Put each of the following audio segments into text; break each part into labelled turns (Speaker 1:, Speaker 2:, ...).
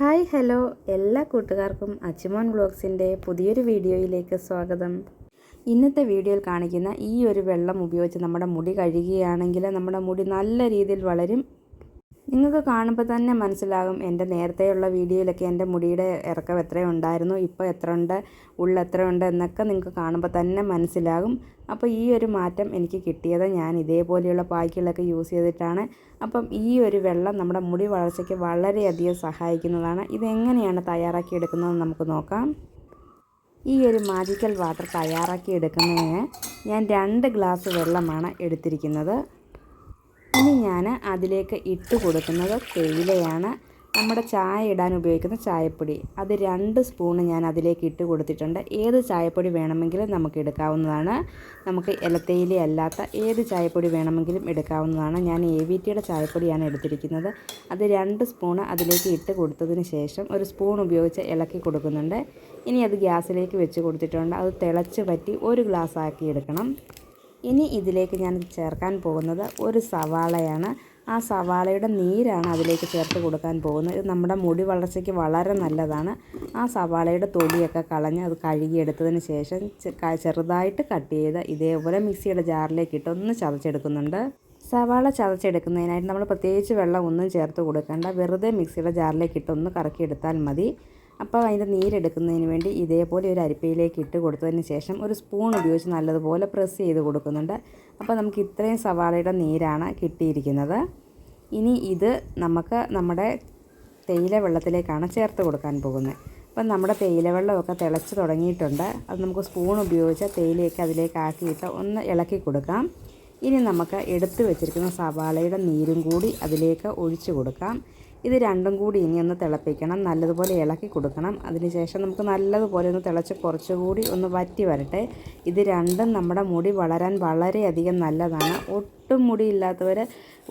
Speaker 1: Hi hello. എല്ലാ കൂട്ടുകാർക്കും അച്ചുമോൻ വ്ളോഗ്സിന്റെ പുതിയൊരു വീഡിയോയിലേക്ക് സ്വാഗതം. ഇന്നത്തെ വീഡിയോയിൽ കാണിക്കുന്ന ഈ ഒരു വെള്ളം ഉപയോഗിച്ച് നമ്മുടെ മുടി കഴുകുകയാണെങ്കിൽ നമ്മുടെ മുടി നല്ല രീതിയിൽ വളരും. നിങ്ങൾക്ക് കാണുമ്പോൾ തന്നെ മനസ്സിലാകും എന്റെ നേരത്തെയുള്ള വീഡിയോയിലൊക്കെ എന്റെ മുടിയുടെ ഇറക്കം എത്ര ഉണ്ടായിരുന്നു ഇപ്പോൾ എത്ര ഉണ്ട് ഉള്ള എത്ര ഉണ്ട് എന്നൊക്കെ നിങ്ങൾക്ക് കാണുമ്പോൾ തന്നെ മനസ്സിലാകും. അപ്പോൾ ഈ ഒരു മാറ്റം എനിക്ക് കിട്ടിയത് ഞാൻ ഇതേപോലെയുള്ള പായ്ക്കുകളൊക്കെ യൂസ് ചെയ്തിട്ടാണ്. അപ്പം ഈ ഒരു വെള്ളം നമ്മുടെ മുടി വളർച്ചയ്ക്ക് വളരെയധികം സഹായിക്കുന്നതാണ്. ഇതെങ്ങനെയാണ് തയ്യാറാക്കി എടുക്കുന്നതെന്ന് നമുക്ക് നോക്കാം. ഈ ഒരു മാജിക്കൽ വാട്ടർ തയ്യാറാക്കി എടുക്കുന്നതിന് ഞാൻ രണ്ട് ഗ്ലാസ് വെള്ളമാണ് എടുത്തിരിക്കുന്നത്. ഇനി ഞാൻ അതിലേക്ക് ഇട്ട് കൊടുക്കുന്നത് തേയിലയാണ്. നമ്മുടെ ചായ ഇടാൻ ഉപയോഗിക്കുന്ന ചായപ്പൊടി. അത് രണ്ട് സ്പൂണ് ഞാൻ അതിലേക്ക് ഇട്ട് കൊടുത്തിട്ടുണ്ട്. ഏത് ചായപ്പൊടി വേണമെങ്കിലും നമുക്ക് എടുക്കാവുന്നതാണ്. നമുക്ക് ഇലത്തേയില അല്ലാത്ത ഏത് ചായപ്പൊടി വേണമെങ്കിലും എടുക്കാവുന്നതാണ്. ഞാൻ എ വി ടിയുടെ ചായപ്പൊടിയാണ് എടുത്തിരിക്കുന്നത്. അത് രണ്ട് സ്പൂണ് അതിലേക്ക് ഇട്ട് കൊടുത്തതിന് ശേഷം ഒരു സ്പൂൺ ഉപയോഗിച്ച് ഇളക്കി കൊടുക്കുന്നുണ്ട്. ഇനി അത് ഗ്യാസിലേക്ക് വെച്ച് കൊടുത്തിട്ടുണ്ട്. അത് തിളച്ച് പറ്റി ഒരു ഗ്ലാസ് ആക്കി എടുക്കണം. ഇനി ഇതിലേക്ക് ഞാൻ ചേർക്കാൻ പോകുന്നത് ഒരു സവാളയാണ്. ആ സവാളയുടെ നീരാണ് അതിലേക്ക് ചേർത്ത് കൊടുക്കാൻ പോകുന്നത്. ഇത് നമ്മുടെ മുടി വളർച്ചയ്ക്ക് വളരെ നല്ലതാണ്. ആ സവാളയുടെ തൊലിയൊക്കെ കളഞ്ഞ് അത് കഴുകിയെടുത്തതിന് ശേഷം ചെറുതായിട്ട് കട്ട് ചെയ്ത് ഇതേപോലെ മിക്സിയുടെ ജാറിലേക്ക് ഇട്ട് ഒന്ന് ചതച്ചെടുക്കുന്നുണ്ട്. സവാള ചതച്ചെടുക്കുന്നതിനായിട്ട് നമ്മൾ പ്രത്യേകിച്ച് വെള്ളം ഒന്നും ചേർത്ത് കൊടുക്കേണ്ട. വെറുതെ മിക്സിയുടെ ജാറിലേക്ക് ഇട്ട് ഒന്ന് കറക്കിയെടുത്താൽ മതി. അപ്പോൾ അതിന്റെ നീരെടുക്കുന്നതിന് വേണ്ടി ഇതേപോലെ ഒരു അരിപ്പയിലേക്ക് ഇട്ട് കൊടുത്തതിന് ശേഷം ഒരു സ്പൂൺ ഉപയോഗിച്ച് നല്ലതുപോലെ പ്രസ് ചെയ്ത് കൊടുക്കുന്നുണ്ട്. അപ്പോൾ നമുക്ക് ഇത്രയും സവാളയുടെ നീരാണ് കിട്ടിയിരിക്കുന്നത്. ഇനി ഇത് നമുക്ക് നമ്മുടെ തേയില വെള്ളത്തിലേക്കാണ് ചേർത്ത് കൊടുക്കാൻ പോകുന്നത്. അപ്പം നമ്മുടെ തേയില വെള്ളമൊക്കെ തിളച്ച് തുടങ്ങിയിട്ടുണ്ട്. അത് നമുക്ക് സ്പൂൺ ഉപയോഗിച്ച് തേയിലയൊക്കെ അതിലേക്ക് ആക്കിയിട്ട് ഒന്ന് ഇളക്കി കൊടുക്കാം. ഇനി നമുക്ക് എടുത്തു വെച്ചിരിക്കുന്ന സവാളയുടെ നീരും കൂടി അതിലേക്ക് ഒഴിച്ചു കൊടുക്കാം. ഇത് രണ്ടും കൂടി ഇനി ഒന്ന് തിളപ്പിക്കണം. നല്ലതുപോലെ ഇളക്കി കൊടുക്കണം. അതിനുശേഷം നമുക്ക് നല്ലതുപോലെ ഒന്ന് തിളച്ച് കുറച്ചുകൂടി ഒന്ന് വറ്റി വരട്ടെ. ഇത് രണ്ടും നമ്മുടെ മുടി വളരാൻ വളരെയധികം നല്ലതാണ്. ഒട്ടും മുടി മുടിയില്ലാത്തവർ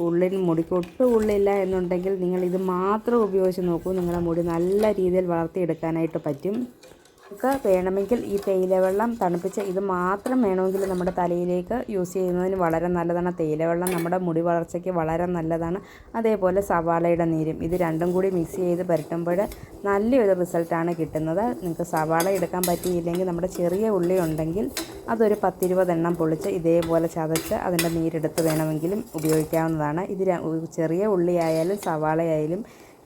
Speaker 1: ഉള്ളിൽ മുടിക്ക് ഒട്ടും ഉള്ളില്ല എന്നുണ്ടെങ്കിൽ നിങ്ങൾ ഇത് മാത്രം ഉപയോഗിച്ച് നോക്കൂ. നിങ്ങളുടെ മുടി നല്ല രീതിയിൽ വളർത്തിയെടുക്കാനായിട്ട് പറ്റും. നമുക്ക് വേണമെങ്കിൽ ഈ തേയില വെള്ളം തണുപ്പിച്ച് ഇത് മാത്രം വേണമെങ്കിൽ നമ്മുടെ തലയിലേക്ക് യൂസ് ചെയ്യുന്നതിന് വളരെ നല്ലതാണ്. തേയില വെള്ളം നമ്മുടെ മുടി വളർച്ചയ്ക്ക് വളരെ നല്ലതാണ്. അതേപോലെ സവാളയുടെ നീരും. ഇത് രണ്ടും കൂടി മിക്സ് ചെയ്ത് പുരട്ടുമ്പോൾ നല്ലൊരു റിസൾട്ടാണ് കിട്ടുന്നത്. നിങ്ങൾക്ക് സവാള എടുക്കാൻ പറ്റിയില്ലെങ്കിൽ നമ്മുടെ ചെറിയ ഉള്ളി ഉണ്ടെങ്കിൽ അതൊരു പത്തിരുപതെണ്ണം പൊളിച്ച് ഇതേപോലെ ചതച്ച് അതിന്റെ നീരെടുത്ത് വേണമെങ്കിലും ഉപയോഗിക്കാവുന്നതാണ്. ഇത് ചെറിയ ഉള്ളിയായാലും സവാളയായാലും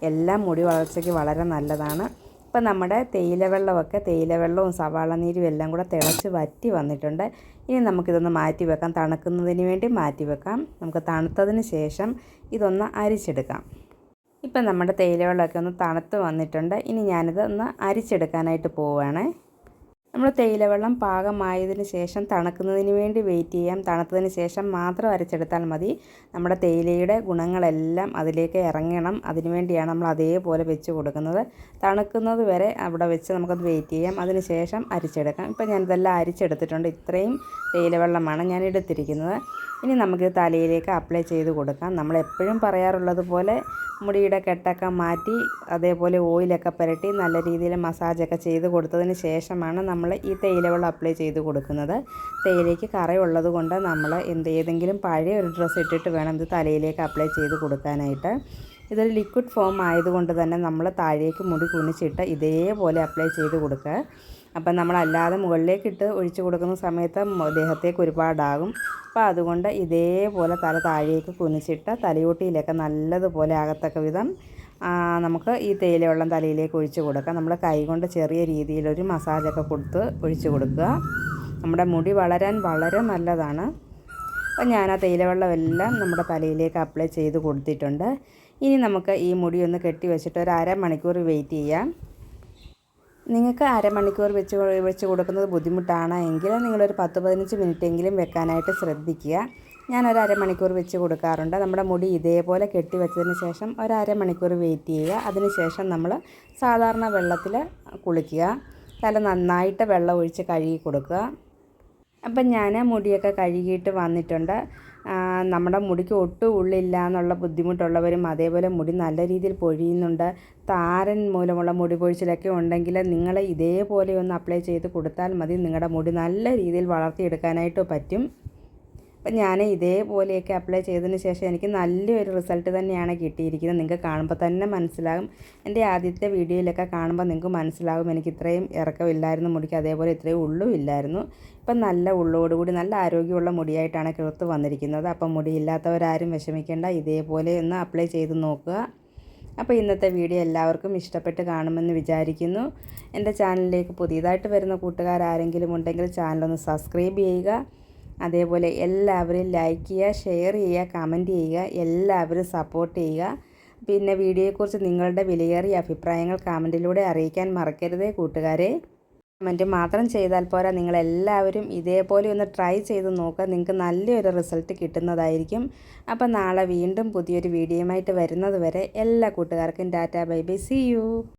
Speaker 1: എല്ലാം മുടി വളർച്ചയ്ക്ക് വളരെ നല്ലതാണ്. ഇപ്പം നമ്മുടെ തേയില വെള്ളമൊക്കെ തേയില വെള്ളവും സവാള നീരും എല്ലാം കൂടെ തിളച്ച് വറ്റി വന്നിട്ടുണ്ട്. ഇനി നമുക്കിതൊന്ന് മാറ്റി വെക്കാം. തണുക്കുന്നതിന് വേണ്ടി മാറ്റി വെക്കാം. നമുക്ക് തണുത്തതിന് ശേഷം ഇതൊന്ന് അരിച്ചെടുക്കാം. ഇപ്പം നമ്മുടെ തേയില വെള്ളമൊക്കെ ഒന്ന് തണുത്ത് വന്നിട്ടുണ്ട്. ഇനി ഞാനിത് ഒന്ന് അരിച്ചെടുക്കാനായിട്ട് പോവുകയാണേ. നമ്മൾ തേയിലവെള്ളം പാകമായതിന് ശേഷം തണുക്കുന്നതിന് വേണ്ടി വെയിറ്റ് ചെയ്യാം. തണുത്തതിന് ശേഷം മാത്രം അരച്ചെടുത്താൽ മതി. നമ്മുടെ തേയിലയുടെ ഗുണങ്ങളെല്ലാം അതിലേക്ക് ഇറങ്ങണം. അതിനുവേണ്ടിയാണ് നമ്മൾ അതേപോലെ വെച്ച് കൊടുക്കുന്നത്. തണുക്കുന്നത് വരെ അവിടെ വെച്ച് നമുക്കത് വെയിറ്റ് ചെയ്യാം. അതിന് ശേഷം അരിച്ചെടുക്കാം. ഇപ്പം ഞാനിതെല്ലാം അരിച്ചെടുത്തിട്ടുണ്ട്. ഇത്രയും തേയിലവെള്ളമാണ് ഞാൻ എടുത്തിരിക്കുന്നത്. ഇനി നമുക്ക് തലയിലേക്ക് അപ്ലൈ ചെയ്ത് കൊടുക്കാം. നമ്മൾ എപ്പോഴും പറയാറുള്ളത് പോലെ മുടിയുടെ കെട്ടൊക്കെ മാറ്റി അതേപോലെ ഓയിലൊക്കെ പുരട്ടി നല്ല രീതിയിൽ മസാജൊക്കെ ചെയ്ത് കൊടുത്തതിന് ശേഷമാണ് നമ്മൾ ഈ തേയില വെള്ളം അപ്ലൈ ചെയ്ത് കൊടുക്കുന്നത്. തേയിലേക്ക് കറയുള്ളത് കൊണ്ട് നമ്മൾ എന്ത് ഏതെങ്കിലും പഴയ ഒരു ഡ്രസ്സ് ഇട്ടിട്ട് വേണം ഇത് തലയിലേക്ക് അപ്ലൈ ചെയ്ത് കൊടുക്കാനായിട്ട്. ഇതൊരു ലിക്വിഡ് ഫോം ആയതുകൊണ്ട് തന്നെ നമ്മൾ താഴേക്ക് മുടി കുനിച്ചിട്ട് ഇതേപോലെ അപ്ലൈ ചെയ്ത് കൊടുക്കുക. അപ്പം നമ്മളല്ലാതെ മുകളിലേക്കിട്ട് ഒഴിച്ചു കൊടുക്കുന്ന സമയത്ത് ദേഹത്തേക്ക് ഒരുപാടാകും. അപ്പോൾ അതുകൊണ്ട് ഇതേപോലെ തല താഴേക്ക് കുനിച്ചിട്ട് തലയോട്ടിയിലൊക്കെ നല്ലതുപോലെ ആകത്തക്ക വിധം നമുക്ക് ഈ തേയിലവെള്ളം തലയിലേക്ക് ഒഴിച്ചു കൊടുക്കാം നമ്മൾ കൈകൊണ്ട് ചെറിയ രീതിയിലൊരു മസാജൊക്കെ കൊടുത്ത് ഒഴിച്ചു കൊടുക്കുക. നമ്മുടെ മുടി വളരാൻ വളരെ നല്ലതാണ്. അപ്പം ഞാൻ ആ തേയിലവെള്ളമെല്ലാം നമ്മുടെ തലയിലേക്ക് അപ്ലൈ ചെയ്ത് കൊടുത്തിട്ടുണ്ട്. ഇനി നമുക്ക് ഈ മുടി ഒന്ന് കെട്ടി വെച്ചിട്ട് ഒരു അരമണിക്കൂർ വെയിറ്റ് ചെയ്യാം. നിങ്ങൾക്ക് അരമണിക്കൂർ വെച്ച് വെച്ച് കൊടുക്കുന്നത് ബുദ്ധിമുട്ടാണ് എങ്കിൽ നിങ്ങളൊരു പത്ത് പതിനഞ്ച് മിനിറ്റെങ്കിലും വെക്കാനായിട്ട് ശ്രദ്ധിക്കുക. ഞാൻ ഒരു അരമണിക്കൂർ വെച്ച് കൊടുക്കാറുണ്ട്. നമ്മുടെ മുടി ഇതേപോലെ കെട്ടി വെച്ചതിന് ശേഷം ഒരു അരമണിക്കൂർ വെയിറ്റ് ചെയ്യുക. അതിനുശേഷം നമ്മൾ സാധാരണ വെള്ളത്തിൽ കുളിക്കുക. തല നന്നായിട്ട് വെള്ളം ഒഴിച്ച് കഴുകി കൊടുക്കുക. അപ്പം ഞാൻ മുടിയൊക്കെ കഴുകിയിട്ട് വന്നിട്ടുണ്ട്. നമ്മുടെ മുടിക്ക് ഒട്ടും ഉള്ളില്ല എന്നുള്ള ബുദ്ധിമുട്ടുള്ളവരും അതേപോലെ മുടി നല്ല രീതിയിൽ പൊഴിയുന്നുണ്ട്. താരൻ മൂലമുള്ള മുടി പൊഴിച്ചിലൊക്കെ ഉണ്ടെങ്കിൽ നിങ്ങൾ ഇതേപോലെ ഒന്ന് അപ്ലൈ ചെയ്ത് കൊടുത്താൽ മതി. നിങ്ങളുടെ മുടി നല്ല രീതിയിൽ വളർത്തിയെടുക്കാനായിട്ട് പറ്റും. അപ്പം ഞാൻ ഇതേപോലെയൊക്കെ അപ്ലൈ ചെയ്തതിന് ശേഷം എനിക്ക് നല്ലൊരു റിസൾട്ട് തന്നെയാണ് കിട്ടിയിരിക്കുന്നത്. നിങ്ങൾക്ക് കാണുമ്പോൾ തന്നെ മനസ്സിലാകും. എന്റെ ആദ്യത്തെ വീഡിയോയിലൊക്കെ കാണുമ്പോൾ നിങ്ങൾക്ക് മനസ്സിലാകും. എനിക്ക് ഇത്രയും ഇറക്കമില്ലായിരുന്നു മുടിക്ക് അതേപോലെ ഇത്രയും ഉള്ളും ഇല്ലായിരുന്നു. ഇപ്പം നല്ല ഉള്ളോടുകൂടി നല്ല ആരോഗ്യമുള്ള മുടിയായിട്ടാണ് കിളുത്ത് വന്നിരിക്കുന്നത്. അപ്പം മുടിയില്ലാത്തവരാരും വിഷമിക്കേണ്ട. ഇതേപോലെ ഒന്ന് അപ്ലൈ ചെയ്ത് നോക്കുക. അപ്പോൾ ഇന്നത്തെ വീഡിയോ എല്ലാവർക്കും ഇഷ്ടപ്പെട്ട് കാണുമെന്ന് വിചാരിക്കുന്നു. എന്റെ ചാനലിലേക്ക് പുതിയതായിട്ട് വരുന്ന കൂട്ടുകാരാരെങ്കിലും ഉണ്ടെങ്കിൽ ചാനലൊന്ന് സബ്സ്ക്രൈബ് ചെയ്യുക. അതേപോലെ എല്ലാവരും ലൈക്ക് ചെയ്യുക ഷെയർ ചെയ്യുക കമന്റ് ചെയ്യുക എല്ലാവരും സപ്പോർട്ട് ചെയ്യുക. പിന്നെ വീഡിയോയെക്കുറിച്ച് നിങ്ങളുടെ വിലയേറിയ അഭിപ്രായങ്ങൾ കമന്റിലൂടെ അറിയിക്കാൻ മറക്കരുതേ കൂട്ടുകാരെ. കമന്റ് മാത്രം ചെയ്താൽ പോരാ നിങ്ങളെല്ലാവരും ഇതേപോലെ ഒന്ന് ട്രൈ ചെയ്ത് നോക്കുക. നിങ്ങൾക്ക് നല്ലൊരു റിസൾട്ട് കിട്ടുന്നതായിരിക്കും. അപ്പോൾ നാളെ വീണ്ടും പുതിയൊരു വീഡിയോയുമായിട്ട് വരുന്നത് വരെ എല്ലാ കൂട്ടുകാർക്കും tata bye bye see you